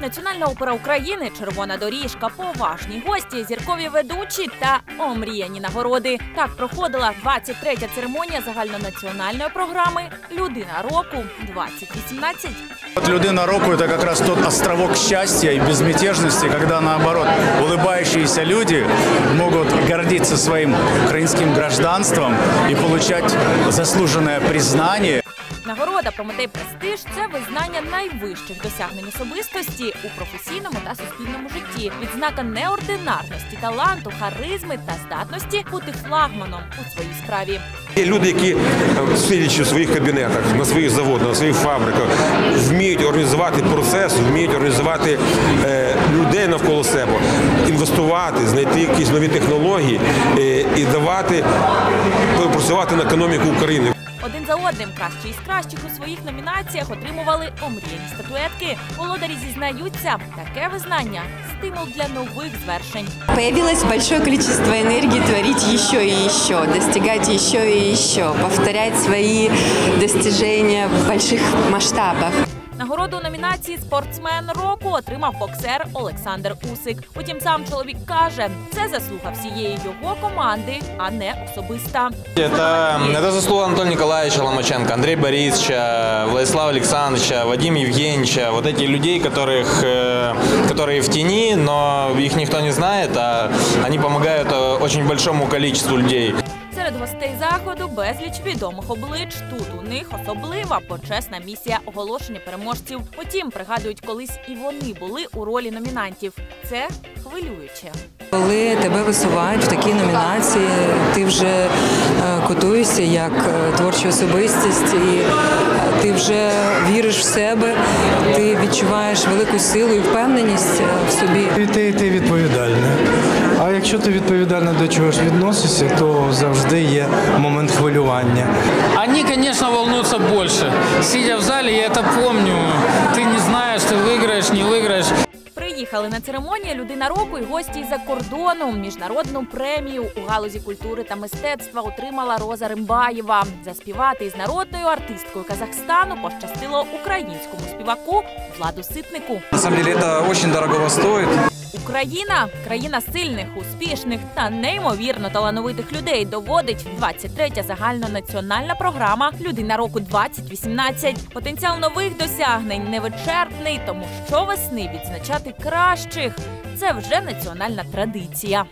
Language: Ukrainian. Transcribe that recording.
Національна опера України, Червона доріжка, поважні гості, зіркові ведучі та омріяні нагороди. Так проходила 23-я церемонія загальнонаціональної програми Людина року 2018 Вот Людина року – это как раз тот островок счастья и безмятежности, когда, наоборот, улыбающиеся люди могут гордиться своим украинским гражданством и получать заслуженное признание. Нагорода Прометей Престиж це визнання найвищих досягнень особистості у професійному та суспільному житті, відзнака неординарності, таланту, харизми та здатності бути флагманом у своїй справі. Є люди, які е, сидячи в своїх кабінетах, на своїх заводах, на своїх фабриках, вміють організувати процес, вміють організувати е, людей навколо себе, інвестувати, знайти якісь нові технології е, і давати працювати на економіку України. Один за одним кращі із кращих у своїх номінаціях отримували омріяні статуетки. Володарі зізнаються, таке визнання стимул для нових звершень. Появилось большое количество энергии творить еще и еще, достигать еще и еще, повторять свои достижения в больших масштабах. Нагороду у номінації Спортсмен року отримав боксер Олександр Усик. Утім, сам чоловік каже, це заслуга всієї його команди, а не особиста. Это, это заслуга Анатолия Николаевича Ломаченко, Андрея Борисовича, Владислава Александровича, Вадима Евгеньевича. Вот эти людей, которых, э, которые в тени, но их никто не знает, а они помогают э, очень большому количеству людей. Серед гостей заходу безліч відомих облич. Тут у них особлива почесна місія оголошення переможців. Потім пригадують, колись і вони були у ролі номінантів. Це хвилююче. Коли тебе висувають в такі номінації, ти вже е, котуєшся як е, творча особистість, і е, ти вже віриш в себе, ти відчуваєш велику силу і впевненість в собі. І ти, і ти відповідальний А якщо ти відповідально до чогось відносишся, то завжди є момент хвилювання. Они, конечно, волнуются больше. Сидя в зале, я это помню. Ты не знаешь, ты выиграешь, не выиграешь. Приїхали на церемонію Людина року і гості із-за кордону. Міжнародну премію у галузі культури та мистецтва отримала Роза Римбаєва. Заспівати із народною артисткою Казахстану пощастило українському співаку Владу Ситнику. На самом деле это очень дорого стоит. Україна країна сильних, успішних та неймовірно талановитих людей. Доводить 23-я загальнонаціональна програма Людина року 2018 Потенціал нових досягнень невичерпний, тому що весни відзначати кращих це вже національна традиція.